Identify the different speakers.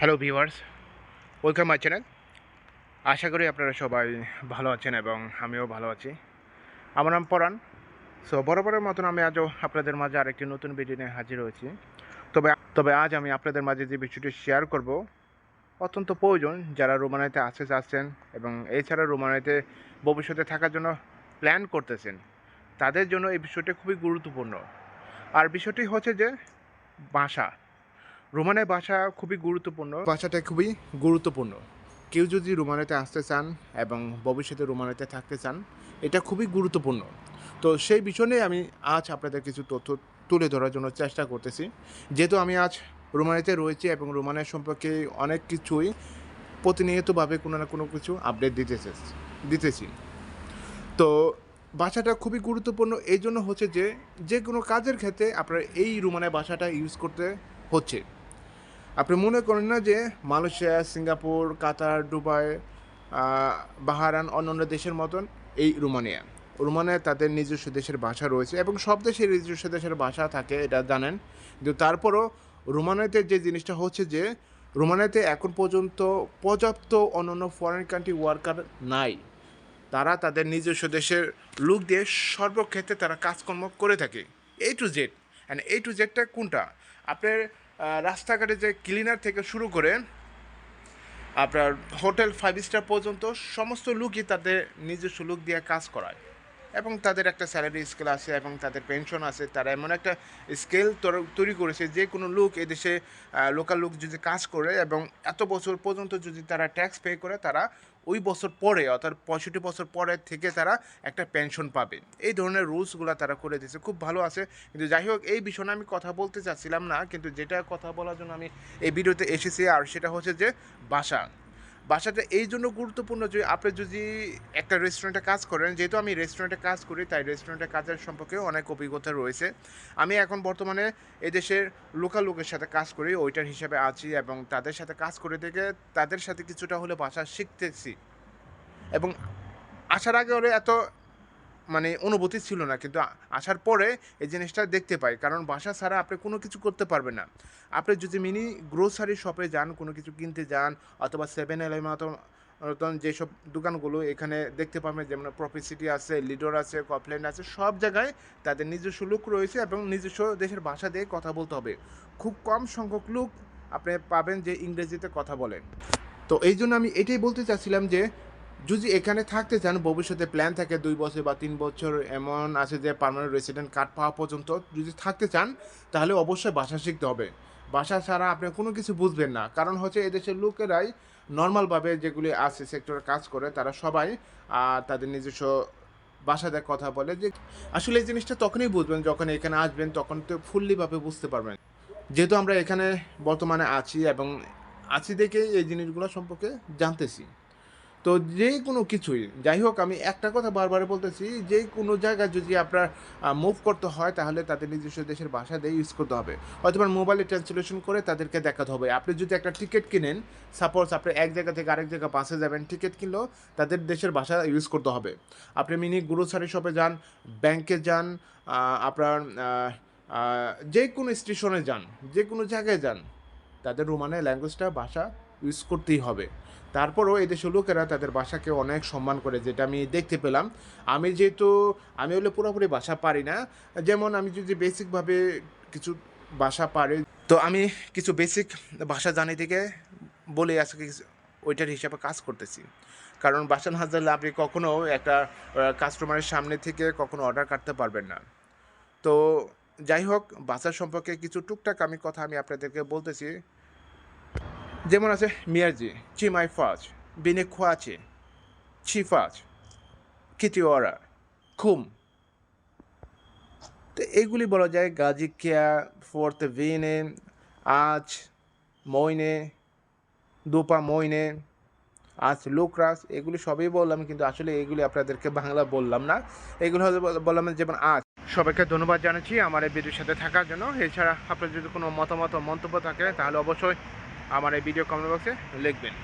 Speaker 1: Hello viewers welcome my channel আশা করি আপনারা সবাই ভালো আছেন এবং আমিও ভালো আছি। আমার নাম পরাণ। সো বরাবরের মতন আমি আজও আপনাদের মাঝে আরেকটি নতুন ভিডিও নিয়ে হাজির হয়েছি। তবে তবে আজ আমি আপনাদের মাঝে যে বিষয়টি শেয়ার করব, অত্যন্ত প্রয়োজন যারা রোমানাইতে আসতে চাচ্ছেন এবং এছাড়া রোমানাইতে ভবিষ্যতে থাকার জন্য প্ল্যান করতেছেন, তাদের জন্য এই বিষয়টি খুবই গুরুত্বপূর্ণ। আর বিষয়টি হচ্ছে যে ভাষা রোমানের ভাষা খুবই গুরুত্বপূর্ণ। ভাষাটা খুবই গুরুত্বপূর্ণ। কেউ যদি রোমানিতে আসতে চান এবং ভবিষ্যতে রোমানিতে থাকতে চান, এটা খুবই গুরুত্বপূর্ণ। তো সেই বিষয় আমি আজ আপনাদের কিছু তথ্য তুলে ধরার জন্য চেষ্টা করতেছি। যেহেতু আমি আজ রোমানিতে রয়েছি এবং রোমানের সম্পর্কে অনেক কিছুই প্রতিনিয়তভাবে কোনো না কোনো কিছু আপডেট দিতেছে, দিতেছি। তো ভাষাটা খুবই গুরুত্বপূর্ণ। এই জন্য হচ্ছে যে যে কোনো কাজের ক্ষেত্রে আপনার এই রোমানের ভাষাটা ইউজ করতে হচ্ছে। আপনি মনে করেন না যে Malaysia, Singapore, Qatar, Dubai Bahrain অন্যান্য দেশের মতন এই রোমানিয়া? রোমানিয়া তাদের নিজস্ব দেশের ভাষা রয়েছে এবং সব দেশের নিজস্ব দেশের ভাষা থাকে, এটা জানেন। কিন্তু তারপরও রোমানিয়াতে যে জিনিসটা হচ্ছে যে, রোমানিয়াতে এখন পর্যন্ত পর্যাপ্ত অন্যান্য ফরেন কান্ট্রি ওয়ার্কার নাই। তারা তাদের নিজস্ব দেশের লুক দিয়ে সর্বক্ষেত্রে তারা কাজকর্ম করে থাকে। A to Z and A to জেডটা কোনটা? আপনার রাস্তাঘাটে যে ক্লিনার থেকে শুরু করে আপনার হোটেল ফাইভ স্টার পর্যন্ত সমস্ত লুকই তাদের নিজস্ব লুক দিয়ে কাজ করায়। এবং তাদের একটা স্যালারি স্কেল আছে এবং তাদের পেনশন আছে, তারা এমন একটা স্কেল তৈরি করেছে যে কোনো লোক এদেশে লোকাল লোক যদি কাজ করে এবং এত বছর পর্যন্ত যদি তারা ট্যাক্স পে করে, তারা ওই বছর পরে, অর্থাৎ পঁয়ষট্টি বছর পরে থেকে তারা একটা পেনশন পাবে। এই ধরনের রুলসগুলো তারা করে দিয়েছে। খুব ভালো আছে। কিন্তু যাই হোক, এই বিষয়ে আমি কথা বলতে চাচ্ছিলাম না, কিন্তু যেটা কথা বলার জন্য আমি এই ভিডিওতে এসেছি, আর সেটা হচ্ছে যে বাসা। বাসাটা এই জন্য গুরুত্বপূর্ণ যে আপনি যদি একটা রেস্টুরেন্টে কাজ করেন, যেহেতু আমি রেস্টুরেন্টে কাজ করি, তাই রেস্টুরেন্টে কাজের সম্পর্কে অনেক অভিজ্ঞতা রয়েছে। আমি এখন বর্তমানে এদেশের লোকাল লোকের সাথে কাজ করি, ওইটার হিসাবে আছি এবং তাদের সাথে কাজ করে থেকে তাদের সাথে কিছুটা হলে ভাষা শিখতেছি। এবং আসার আগে ওরা এত মানে অনুভূতি ছিল না। কিন্তু আসার পরে এই জিনিসটা দেখতে পাই। কারণ বাসা ছাড়া আপনি কোনো কিছু করতে পারবেন না। আপনি যদি মিনি গ্রোসারি শপে যান, কোনো কিছু কিনতে যান, অথবা সেভেন এলেভেন মতন যেসব দোকানগুলো এখানে দেখতে পাবেন, যেমন প্রফিসিটি আছে লিডর আছে কপল্যান্ড আছে, সব জায়গায় তাদের নিজস্ব লোক রয়েছে এবং নিজস্ব দেশের ভাষা দিয়ে কথা বলতে হবে। খুব কম সংখ্যক লোক আপনি পাবেন যে ইংরেজিতে কথা বলেন। তো এই জন্য আমি এটাই বলতে চাচ্ছিলাম যে যদি এখানে থাকতে চান, ভবিষ্যতে প্ল্যান থাকে দুই বছর বা তিন বছর এমন আছে যে পার্মানেন্ট রেসিডেন্ট কার্ড পাওয়া পর্যন্ত যদি থাকতে চান, তাহলে অবশ্যই ভাষা শিখতে হবে। ভাষা ছাড়া আপনি কোনো কিছু বুঝবেন না। কারণ হচ্ছে এদেশের লোকেরাই নর্মালভাবে যেগুলি আছে সেক্টরে কাজ করে, তারা সবাই তাদের নিজস্ব ভাষাতে কথা বলে যে, আসলে এই জিনিসটা তখনই বুঝবেন যখন এখানে আসবেন, তখন তো ফুললিভাবে বুঝতে পারবেন। যেহেতু আমরা এখানে বর্তমানে আছি এবং আছি দেখে এই জিনিসগুলো সম্পর্কে জানতেছি। তো যে কোনো কিছুই, যাই হোক, আমি একটা কথা বারবার বলতেছি, যে কোনো জায়গায় যদি আপনার মুভ করতে হয়, তাহলে তাদের নিজস্ব দেশের ভাষা দিয়ে ইউজ করতে হবে। অথবা মোবাইলে ট্রান্সলেশন করে তাদেরকে দেখাতে হবে। আপনি যদি একটা টিকিট কিনেন সাপোজ আপনি এক জায়গা থেকে আরেক জায়গা বাসে যাবেন টিকিট কিনলেও তাদের দেশের ভাষা ইউজ করতে হবে। আপনি মিনি গ্রোসারি শপে যান ব্যাংকে যান আপনার যে কোনো স্টেশনে যান, যে কোনো জায়গায় যান, তাদের রোমানের ল্যাঙ্গুয়েজটা ভাষা ইউজ করতেই হবে। তারপরও এদেশের লোকেরা তাদের বাসাকে অনেক সম্মান করে, যেটা আমি দেখতে পেলাম। আমি যেহেতু, আমি হলে পুরোপুরি বাসা পারি না। যেমন আমি যদি বেসিকভাবে কিছু বাসা পারি, তো আমি কিছু বেসিক ভাষা জানি থেকে বলে আজকে ওইটার হিসাবে কাজ করতেছি। কারণ বাসা না জানলে আপনি কখনও একটা কাস্টমারের সামনে থেকে কখনো অর্ডার কাটতে পারবেন না। তো যাই হোক ভাষা সম্পর্কে কিছু টুকটাক আমি কথা আমি আপনাদেরকে বলতেছি। যেমন আছে মিয়াজি, চিমাই ফাজ, বিনে খোয়াচে চিফাজ কিটিওয়ারা খুম। তো এগুলি বলা যায় গাজিকিয়া ফোর্থ ভিনে, আজ, মইনে, দুপা মইনে, আজ লোকরাস এগুলি সবই বললাম, কিন্তু আসলে এগুলি আপনাদেরকে বাংলা বললাম না। এগুলো হয়তো বললাম যেমন আজ। সবাইকে ধন্যবাদ জানাচ্ছি আমার এই ভিডিওর সাথে থাকার জন্য। এছাড়া আপনার যদি কোনো মতামত মন্তব্য থাকে, তাহলে অবশ্যই আমার এই ভিডিও কমেন্ট বক্সে লিখবেন।